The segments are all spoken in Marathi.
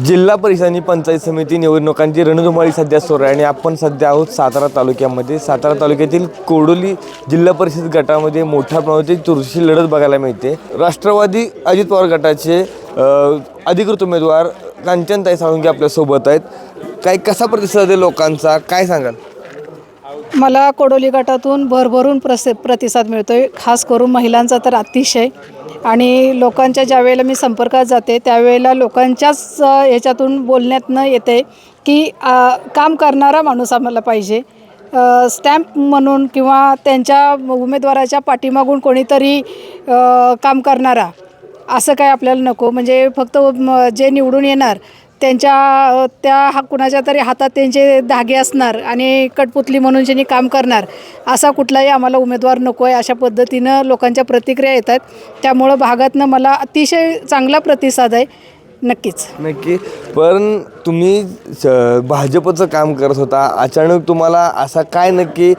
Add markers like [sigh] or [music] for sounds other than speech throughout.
जिल्हा परिषद आणि पंचायत समिती निवडणुकांची रणधुमाळी सध्या सुरू आहे आणि आपण सध्या आहोत सातारा तालुक्यामध्ये. सातारा तालुक्यातील कोडोली जिल्हा परिषद गटामध्ये मोठ्या प्रमाणात चुरशी लढत बघायला मिळते. राष्ट्रवादी अजित पवार गटाचे अधिकृत उमेदवार कांचनताई साळुंके आपल्यासोबत आहेत. काय कसा प्रतिसाद आहे लोकांचा? काय सांगाल? मला कोडोली गटातून भरभरून प्रसे प्रतिसाद मिळतो आहे खास करून महिलांचा तर अतिशय. आणि लोकांच्या ज्या वेळेला मी संपर्कात जाते त्यावेळेला लोकांच्याच अ, ह्याच्यातून बोलण्यातनं येते की आ, काम करणारा माणूस आम्हाला पाहिजे. स्टॅम्प म्हणून किंवा त्यांच्या उमेदवाराच्या पाठीमागून कोणीतरी काम करणारा असं काय आपल्याला नको. म्हणजे फक्त जे निवडून येणार त्यांच्या त्या हा कुणाच्या तरी हातात त्यांचे धागे असणार आणि कटपुतली म्हणून त्यांनी काम करणार असा कुठलाही आम्हाला उमेदवार नको आहे अशा पद्धतीनं लोकांच्या प्रतिक्रिया येतात त्यामुळं भागातनं मला अतिशय चांगला प्रतिसाद आहे नक्कीच. नक्की. पण तुम्ही भाजपचं काम करत होता. अचानक तुम्हाला असा काय नक्की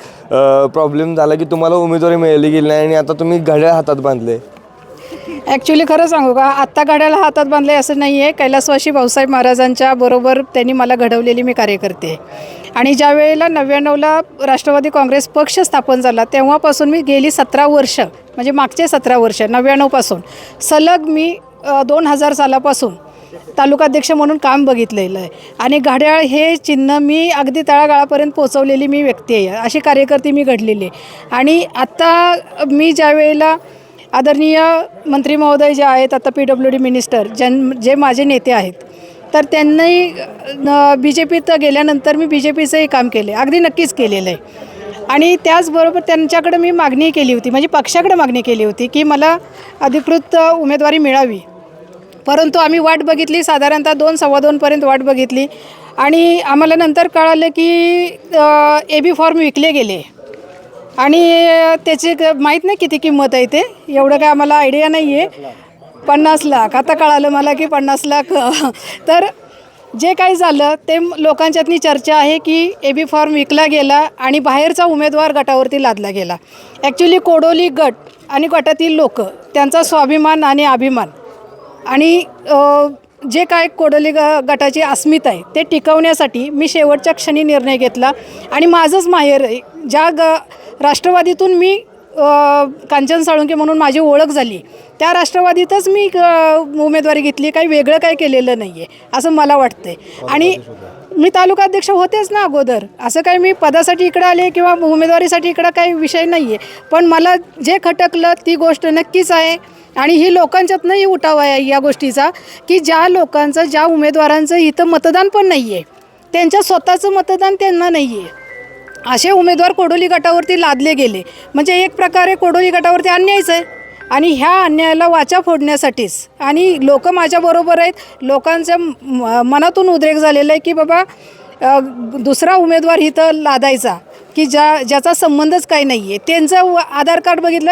प्रॉब्लेम झाला की तुम्हाला उमेदवारी मिळाली गेली नाही आणि आता तुम्ही घड्याळ हातात बांधले? ॲक्च्युली खरं सांगू का? आत्ता गाड्याला हातात बांधले असं नाही आहे कैलासवाशी भाऊसाहेब महाराजांच्या बरोबर त्यांनी मला घडवलेली मी कार्यकर्ते आहे. आणि ज्या वेळेला नव्याण्णवला राष्ट्रवादी काँग्रेस पक्ष स्थापन झाला तेव्हापासून मी गेली सतरा वर्ष म्हणजे मागचे सतरा वर्ष नव्याण्णवपासून सलग मी दोन हजार सालापासून तालुकाध्यक्ष म्हणून काम बघितलेलं आहे. आणि घड्याळ हे चिन्ह मी अगदी तळागाळापर्यंत पोचवलेली मी व्यक्ती आहे. अशी कार्यकर्ती मी घडलेली आहे. आणि आत्ता मी ज्या वेळेला आदरणीय मंत्री महोदय जे आहेत आता पी डब्ल्यू डी मिनिस्टर ज्यां जे माझे नेते आहेत तर त्यांनी बी जे पीत गेल्यानंतर मी बी जे पीचंही काम केलं अगदी नक्कीच केलेलं आहे. आणि त्याचबरोबर त्यांच्याकडे मी मागणी केली होती म्हणजे पक्षाकडे मागणी केली होती की मला अधिकृत उमेदवारी मिळावी. परंतु आम्ही वाट बघितली साधारणतः दोन सव्वा दोनपर्यंत वाट बघितली. आणि आम्हाला नंतर कळालं की ए बी फॉर्म विकले गेले. आणि त्याची क- माहीत नाही किती किंमत आहे ते. एवढं काय आम्हाला आयडिया नाही आहे पन्नास लाख. आता कळालं मला की पन्नास लाख. [laughs] तर जे काही झालं ते म- लोकांच्यातनी चर्चा आहे की ए बी फॉर्म विकला गेला आणि बाहेरचा उमेदवार गटावरती लादला गेला. ॲक्च्युली कोडोली गट आणि गटातील लोक त्यांचा स्वाभिमान आणि अभिमान. आणि अ, जे काय कोडोली ग गटाची अस्मिता आहे ते टिकवण्यासाठी मी शेवटच्या क्षणी निर्णय घेतला. आणि माझंच माहेर ज्या ग राष्ट्रवादीतून मी कांचन साळुंके म्हणून माझी ओळख झाली त्या राष्ट्रवादीतच मी उमेदवारी घेतली. काही वेगळं काही केलेलं नाही आहे असं मला वाटतंय. आणि मी तालुका अध्यक्ष होतेच ना अगोदर. असं काही मी पदासाठी इकडं आले किंवा उमेदवारीसाठी इकडं काही विषय नाही आहे पण मला जे खटकलं ती गोष्ट नक्कीच आहे. आणि ही लोकांच्यातनंही उठाव आहे या गोष्टीचा की ज्या लोकांचं ज्या उमेदवारांचं इथं मतदान पण नाही आहे त्यांच्या स्वतःचं मतदान त्यांना नाही आहे असे उमेदवार कोडोली गटावरती लादले गेले. म्हणजे एक प्रकारे कोडोली गटावरती अन्यायच आहे. आणि ह्या अन्यायाला वाचा फोडण्यासाठीच. आणि लोक माझ्याबरोबर आहेत. लोकांच्या म- मनातून उद्रेक झालेला आहे की बाबा दुसरा उमेदवार इथं लादायचा की ज्या ज्याचा संबंधच काही नाही आहे त्यांचं व- आधार कार्ड बघितलं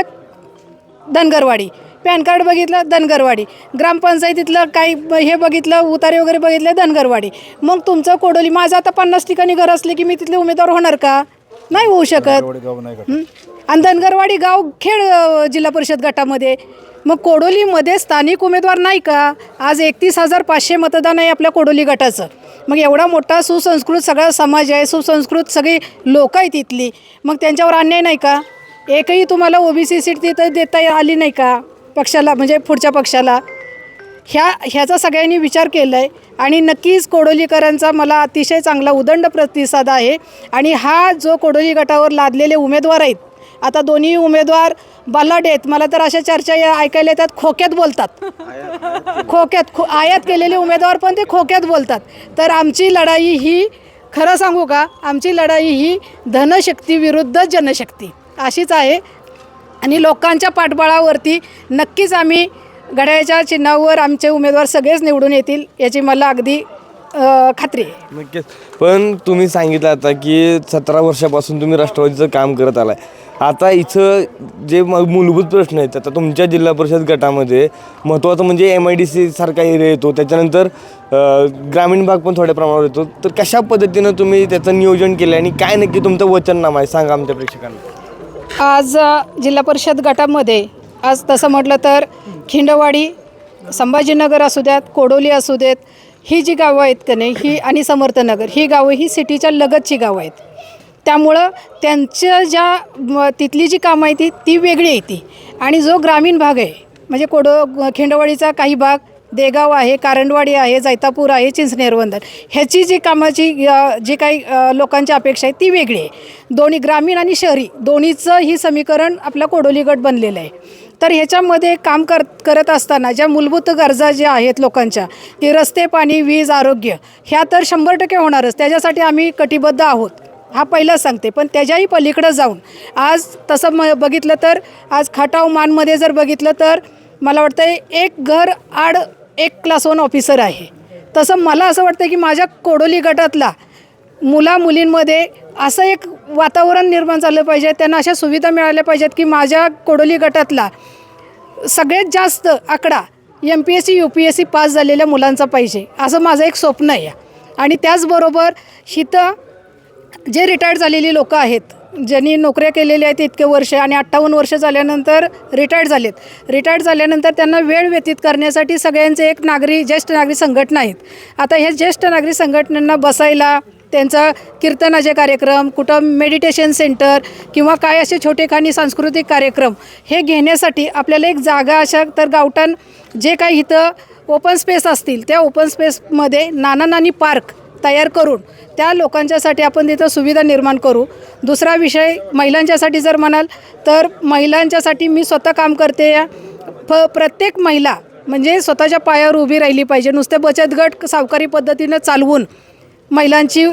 धनगरवाडी. पॅन कार्ड बघितलं धनगरवाडी. ग्रामपंचायतीतलं काही हे बघितलं उतारे वगैरे बघितलं धनगरवाडी. मग तुमचं कोडोली माझं आता पन्नास ठिकाणी घर असले की मी तिथले उमेदवार होणार का? नाही होऊ शकत. हं? आणि धनगरवाडी गाव खेड अ, जिल्हा परिषद गटामध्ये. मग कोडोलीमध्ये स्थानिक उमेदवार नाही का? आज एकतीस हजार पाचशे मतदान आहे आपल्या कोडोली गटाचं. मग एवढा मोठा सुसंस्कृत सगळा समाज आहे सुसंस्कृत सगळी लोक आहेत तिथली मग त्यांच्यावर अन्याय नाही का? एकही तुम्हाला ओबीसी सीट तिथं देता आली नाही का? पक्षाला म्हणजे पुढच्या पक्षाला. ह्या ह्याचा सगळ्यांनी विचार केला आहे आणि नक्कीच कोडोलीकरांचा मला अतिशय चांगला उदंड प्रतिसाद आहे. आणि हा जो कोडोली गटावर लादलेले उमेदवार आहेत आता दोन्ही उमेदवार बलाढ्य आहेत. मला तर अशा चर्चा या ऐकायला येतात खोक्यात बोलतात. खोक्यात खो आयात केलेले उमेदवार पण ते खोक्यात बोलतात. तर आमची लढाई ही खरं सांगू का आमची लढाई ही धनशक्ती विरुद्ध जनशक्ती अशीच आहे. आणि लोकांच्या पाठबळावरती नक्कीच आम्ही घड्याळ्याच्या चिन्हावर आमचे उमेदवार सगळेच निवडून येतील याची मला अगदी अ, खात्री आहे. नक्कीच. पण तुम्ही सांगितलं आता की सतरा वर्षापासून तुम्ही राष्ट्रवादीचं काम करत आलाय. आता इथं जे म- मूलभूत प्रश्न आहेत आता तुमच्या जिल्हा परिषद गटामध्ये महत्त्वाचं म्हणजे एम आय डी सी सारखा एरिया येतो त्याच्यानंतर अ, ग्रामीण भाग पण थोड्या प्रमाणावर येतो. तर कशा पद्धतीनं तुम्ही त्याचं नियोजन केलं आणि काय नक्की तुमचं वचननामा आहे? सांगा आमच्या प्रेक्षकांना. आज अ, जिल्हा परिषद गटामध्ये आज तसं म्हटलं तर खिंडवाडी संभाजीनगर असू द्यात कोडोली असू देत ही जी गावं आहेत का नाही ही आणि समर्थनगर ही गावं ही सिटीच्या लगतची गावं आहेत. त्यामुळं त्यांच्या ज्या तिथली जी कामं आहे ती ती वेगळी आहे ती. आणि जो ग्रामीण भाग आहे म्हणजे कोडो खिंडवाडीचा काही भाग देगाव आहे कारंडवाडी आहे जैतापूर आहे चिंचनेरवंदन ह्याची जी कामाची जी काही लोकांची अपेक्षा आहे ती वेगळी आहे. दोन्ही ग्रामीण आणि शहरी दोन्हीचं ही समीकरण आपला कोडोली गट बनलेलं आहे. तर ह्याच्यामध्ये काम कर करत असताना ज्या मूलभूत गरजा ज्या आहेत लोकांच्या की रस्ते पाणी वीज आरोग्य ह्या तर शंभर टक्के होणारच. त्याच्यासाठी आम्ही कटिबद्ध आहोत. हा पहिलाच सांगते. पण त्याच्याही पलीकडं जाऊन आज तसं म बघितलं तर आज खटाव मानमध्ये जर बघितलं तर मला वाटतं एक घर आड एक क्लास वन ऑफिसर आहे. तसं मला असं वाटतं की माझ्या कोडोली गटातला मुला मुलींमध्ये असं एक वातावरण निर्माण झालं पाहिजे त्यांना अशा सुविधा मिळाल्या पाहिजेत की माझ्या कोडोली गटातला सगळ्यात जास्त आकडा M P S C U P S C pass झालेल्या मुलांचा पाहिजे असं माझं एक स्वप्न आहे. आणि त्याचबरोबर हिथं जे रिटायर्ड झालेली लोकं आहेत ज्यांनी नोकऱ्या केलेल्या आहेत इतके वर्ष आणि अठ्ठावन्न वर्ष झाल्यानंतर रिटायर्ड झालेत. रिटायर्ड झाल्यानंतर त्यांना वेळ व्यतीत करण्यासाठी सगळ्यांचे एक नागरी ज्येष्ठ नागरी संघटना आहेत. आता ह्या ज्येष्ठ नागरी संघटनांना बसायला त्यांचा कीर्तनाचे कार्यक्रम कुठं मेडिटेशन सेंटर किंवा काय असे छोटेखानी सांस्कृतिक कार्यक्रम हे घेण्यासाठी आपल्याला एक जागा अशा तर गावठाण जे काही इथं ओपन स्पेस असतील त्या ओपन स्पेसमध्ये नाना नानी पार्क तयार करून त्या लोकांच्यासाठी आपण तिथं सुविधा निर्माण करू. दुसरा विषय महिलांच्यासाठी जर म्हणाल तर महिलांच्यासाठी मी स्वतः काम करते. या फ प्रत्येक महिला म्हणजे स्वतःच्या पायावर उभी राहिली पाहिजे. नुसते बचत गट सावकारी पद्धतीनं चालवून महिलांची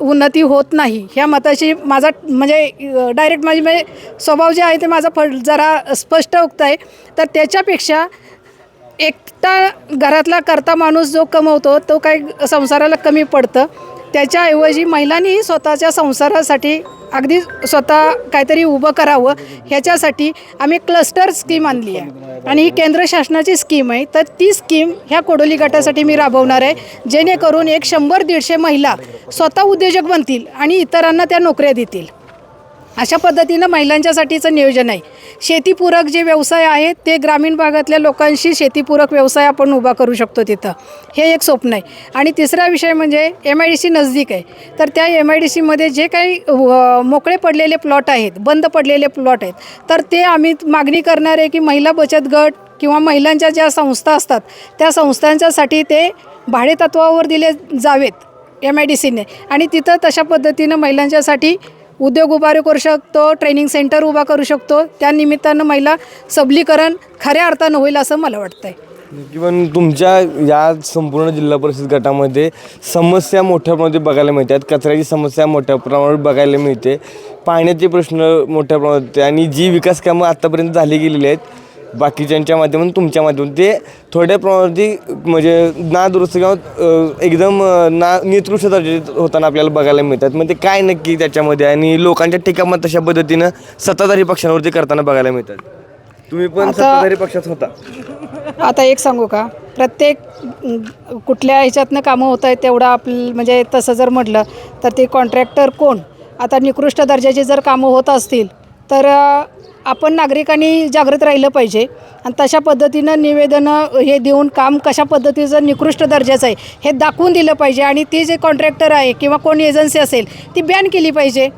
उन्नती होत नाही. ह्या मताशी माझा म्हणजे डायरेक्ट माझी म्हणजे स्वभाव जे आहे ते माझा फ जरा स्पष्ट उक्त आहे. तर त्याच्यापेक्षा एकटा घरातला करता माणूस जो कमवतो तो काही संसाराला कमी पडतं. त्याच्याऐवजी महिलांनीही स्वतःच्या संसारासाठी अगदी स्वतः काहीतरी उभं करावं ह्याच्यासाठी आम्ही क्लस्टर स्कीम आणली आहे. आणि ही केंद्र शासनाची स्कीम आहे. तर ती स्कीम ह्या कोडोली गटासाठी मी राबवणार आहे. जेणेकरून एक शंभर दीडशे महिला स्वतः उद्योजक बनतील आणि इतरांना त्या नोकऱ्या देतील. अशा पद्धतीनं महिलांच्यासाठीचं नियोजन आहे. शेतीपूरक जे व्यवसाय आहेत ते ग्रामीण भागातल्या लोकांशी शेतीपूरक व्यवसाय आपण उभा करू शकतो तिथं. हे एक स्वप्न आहे. आणि तिसरा विषय म्हणजे एम आय डी सी नजदीक आहे. तर त्या एम आय डी सीमध्ये जे काही मोकळे पडलेले प्लॉट आहेत बंद पडलेले प्लॉट आहेत तर ते आम्ही मागणी करणार आहे की महिला बचत गट किंवा महिलांच्या ज्या संस्था असतात त्या संस्थांच्यासाठी ते भाडेतत्वावर दिले जावेत एम आय डी सीने आणि तिथं तशा पद्धतीनं महिलांच्यासाठी उद्योग उभारी करू शकतो ट्रेनिंग सेंटर उभा करू शकतो. त्या निमित्तानं महिला सबलीकरण खऱ्या अर्थानं होईल असं मला वाटतं आहे किंवा तुमच्या या संपूर्ण जिल्हा परिषद गटामध्ये समस्या मोठ्या प्रमाणात बघायला मिळतात कचऱ्याची समस्या मोठ्या प्रमाणात बघायला मिळते. पाण्याचे प्रश्न मोठ्या प्रमाणात होते आणि जी विकास कामं आत्तापर्यंत झाली गेलेली आहेत बाकीच्यांच्या माध्यमातून तुमच्या माध्यमातून ते थोड्या प्रमाणात म्हणजे ना दुरुस्त किंवा एकदम ना निकृष्ट दर्जाचे होताना आपल्याला बघायला मिळतात. मग ते काय नक्की त्याच्यामध्ये आणि लोकांच्या टीकामत तशा पद्धतीनं सत्ताधारी पक्षांवरती करताना बघायला मिळतात? तुम्ही पण सत्ताधारी पक्षात होता. आता एक सांगू का? प्रत्येक कुठल्या ह्याच्यातनं कामं होत आहेत तेवढं आपलं म्हणजे तसं जर म्हटलं तर ते कॉन्ट्रॅक्टर कोण? आता निकृष्ट दर्जाची जर कामं होत असतील तर आपण नागरिकांनी जागृत राहिलं पाहिजे. आणि तशा पद्धतीनं निवेदनं हे देऊन काम कशा पद्धतीचं निकृष्ट दर्जाचं आहे हे दाखवून दिलं पाहिजे. आणि ती जे कॉन्ट्रॅक्टर आहे किंवा कोण एजन्सी असेल ती बॅन केली पाहिजे.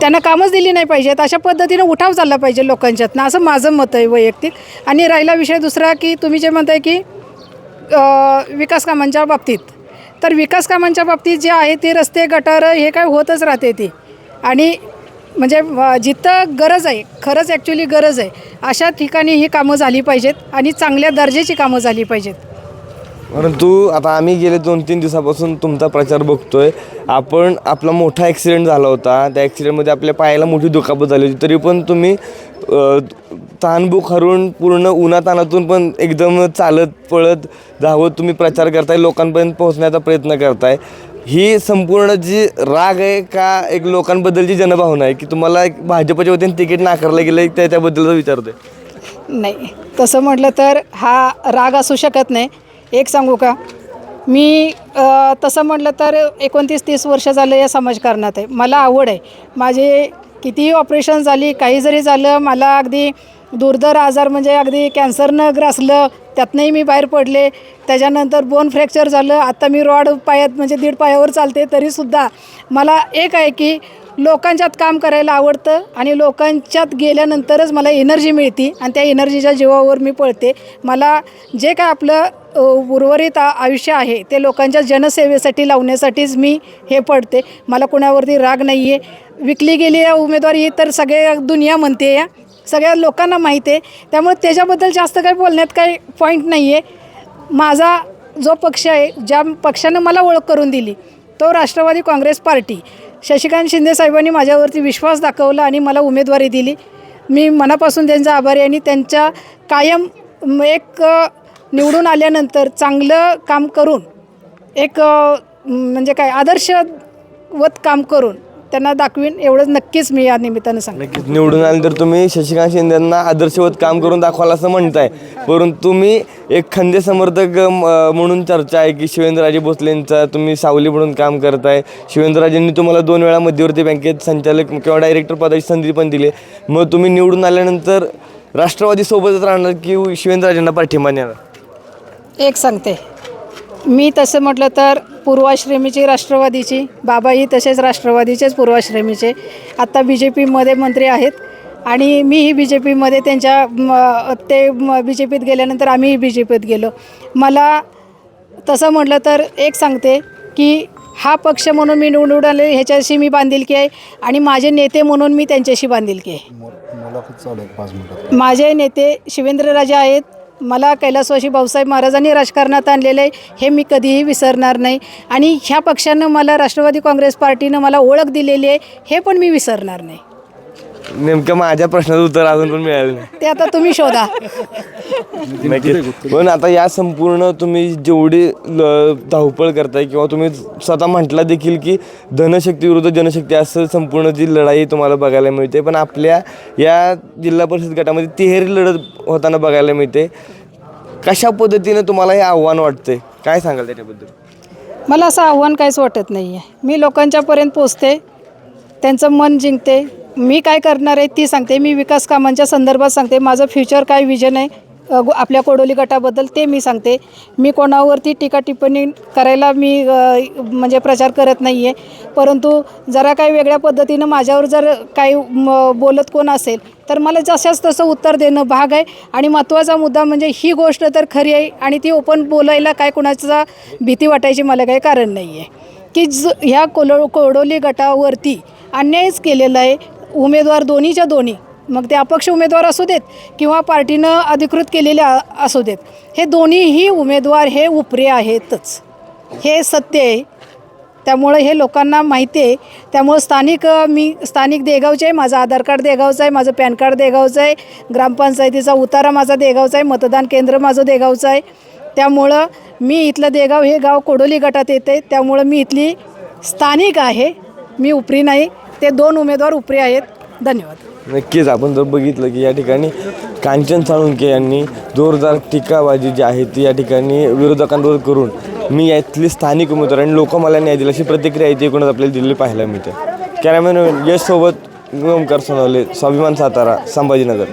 त्यांना कामच दिली नाही पाहिजेत अशा पद्धतीनं उठाव चालला पाहिजे लोकांच्यातनं. असं माझं मत आहे वैयक्तिक. आणि राहिला विषय दुसरा की तुम्ही जे म्हणताय की विकास कामांच्या बाबतीत. तर विकास कामांच्या बाबतीत जे आहे ते रस्ते गटार हे काय होतच राहते ते. आणि म्हणजे जिथं गरज आहे खरंच ॲक्च्युली गरज आहे अशा ठिकाणी ही कामं झाली पाहिजेत आणि चांगल्या दर्जाची कामं झाली पाहिजेत. परंतु आता आम्ही गेले दोन तीन दिवसापासून तुमचा प्रचार बघतोय. आपण आपला मोठा ॲक्सिडेंट झाला होता. त्या ॲक्सिडेंटमध्ये आपल्या पायाला मोठी दुखापत झाली होती. तरी पण तुम्ही अ, हरून पूर्ण उन्हातानातून पण एकदम चालत पळत धावत तुम्ही प्रचार करताय. लोकांपर्यंत पोहोचण्याचा प्रयत्न करताय. ही संपूर्ण जी राग आहे का एक लोकांबद्दलची जनभावना आहे की तुम्हाला एक भाजपच्या वतीने तिकीट नाकारलं गेलं त्या त्याबद्दल विचारतोय? नाही. तसं म्हटलं तर हा राग असू शकत नाही. एक सांगू का? मी अ, तसं म्हटलं तर एकोणतीस तीस वर्ष झालं या समाजकारणात आहे. मला आवड आहे. माझे कितीही ऑपरेशन झाली काही जरी झालं मला अगदी दुर्धर आजार म्हणजे अगदी कॅन्सरनं ग्रासलं त्यातनंही मी बाहेर पडले. त्याच्यानंतर बोन फ्रॅक्चर झालं. आत्ता मी रॉड पायात म्हणजे दीड पायावर चालते तरीसुद्धा मला एक आहे की लोकांच्यात काम करायला आवडतं आणि लोकांच्यात गेल्यानंतरच मला एनर्जी मिळते आणि त्या एनर्जीच्या जीवावर मी पळते. मला जे काय आपलं उर्वरित आयुष्य आहे ते लोकांच्या जनसेवेसाठी लावण्यासाठीच मी हे पडते. मला कोणावरती राग नाही आहे विकली गेली या उमेदवारी ही तर सगळे दुनिया म्हणते या. सगळ्या लोकांना माहिती आहे. त्यामुळे त्याच्याबद्दल जास्त काही बोलण्यात काही पॉईंट नाही आहे माझा जो पक्ष आहे ज्या पक्षानं मला ओळख करून दिली तो राष्ट्रवादी काँग्रेस पार्टी. शशिकांत शिंदे साहेबांनी माझ्यावरती विश्वास दाखवला आणि मला उमेदवारी दिली. मी मनापासून त्यांचा आभारी आणि त्यांच्या कायम एक निवडून आल्यानंतर चांगलं काम करून एक म्हणजे काय आदर्शवत काम करून त्यांना दाखवीन एवढंच नक्कीच मी या निमित्तानं सांगेन. नक्कीच निवडून आल्यानंतर तुम्ही शशिकांत शिंदेंना आदर्शवत काम करून दाखवाल असं म्हणताय. परंतु तुम्ही एक खंदे समर्थक म- म्हणून चर्चा आहे की शिवेंद्रराजे भोसलेंचा तुम्ही सावली म्हणून काम करताय. शिवेंद्रराजेंनी तुम्हाला दोन वेळा मध्यवर्ती बँकेत संचालक किंवा डायरेक्टर पदाची संधी पण दिली. मग तुम्ही निवडून आल्यानंतर राष्ट्रवादी सोबतच राहणार की शिवेंद्रराजेंना पाठिंबा देणार? एक सांगते. मी तसं म्हटलं तर पूर्वाश्रमीची राष्ट्रवादीची बाबाही तसेच राष्ट्रवादीचेच पूर्वाश्रमीचे. आत्ता बी जे पीमध्ये मंत्री आहेत आणि मीही बी जे पीमध्ये त्यांच्या ते बी जे पीत गेल्यानंतर आम्हीही बी जे पीत गेलो. मला तसं म्हटलं तर एक सांगते की हा पक्ष म्हणून मी निवडून आले ह्याच्याशी मी बांधिलकी आहे आणि माझे नेते म्हणून मी त्यांच्याशी बांधिलकी आहे. माझे नेते शिवेंद्रराजे आहेत मला कैलासवाशी भाऊसाहेब महाराजांनी राजकारणात आणलेलं आहे हे मी कधीही विसरणार नाही. आणि ह्या पक्षानं मला राष्ट्रवादी काँग्रेस पार्टीनं मला ओळख दिलेली आहे हे पण मी विसरणार नाही. नेमकं माझ्या प्रश्नाचं उत्तर अजून पण मिळालं नाही. ते आता तुम्ही शोधा. नक्कीच. पण आता या संपूर्ण तुम्ही जेवढी ल- धावपळ करताय किंवा तुम्ही स्वतः म्हटला देखील की धनशक्ती विरुद्ध जनशक्ती असं संपूर्ण जी लढाई तुम्हाला बघायला मिळते. पण आपल्या या जिल्हा परिषद गटामध्ये तिहेरी लढत होताना बघायला मिळते. कशा पद्धतीनं तुम्हाला हे आव्हान वाटते काय सांगाल त्याच्याबद्दल? मला असं आव्हान काहीच वाटत नाही आहे मी लोकांच्यापर्यंत पोचते त्यांचं मन जिंकते. मी काय करणार आहे ती सांगते. मी विकास कामांच्या संदर्भात सांगते. माझं फ्युचर काय विजन आहे आपल्या कोडोली गटाबद्दल ते मी सांगते. मी कोणावरती टीका टिप्पणी करायला मी म्हणजे प्रचार करत नाही आहे परंतु जरा काही वेगळ्या पद्धतीनं माझ्यावर जर काही म, बोलत कोण असेल तर मला जशाच तसं उत्तर देणं भाग आहे. आणि महत्त्वाचा मुद्दा म्हणजे ही गोष्ट तर खरी आहे आणि ती ओपन बोलायला काय कोणाचा भीती वाटायची मला काही कारण नाही आहे की ज ह्या कोलो कोडोली गटावरती अन्यायच केलेला आहे उमेदवार दोन्हीच्या दोन्ही. मग ते अपक्ष उमेदवार असू देत किंवा पार्टीनं अधिकृत केलेले असू देत. हे दोन्हीही उमेदवार हे उपरे आहेतच. हे सत्य आहे. त्यामुळं हे लोकांना माहिती आहे. त्यामुळं स्थानिक मी स्थानिक देगावचे आहे. माझं आधार कार्ड देगावचं आहे. माझं पॅन कार्ड देगावचं आहे. ग्रामपंचायतीचा उतारा माझा देगावचा आहे. मतदान केंद्र माझं देगावचं आहे. त्यामुळं मी इथलं देगाव हे गाव कोडोली गटात येते त्यामुळं मी इथली स्थानिक आहे. मी उपरी नाही. ते दोन उमेदवार उपरे आहेत. धन्यवाद. नक्कीच आपण जर बघितलं की या ठिकाणी कांचन साळुंके यांनी जोरदार टीकाबाजी जी आहे ती या ठिकाणी विरोधकांवर करून मी यातली स्थानिक उमेदवार आणि लोक मला न्याय दिला अशी प्रतिक्रिया आहे ती एकूणच आपल्याला दिलेली पाहायला मिळते. कॅमेरामॅन यशसोबत ओमकार सोनवले स्वाभिमान सातारा संभाजीनगर.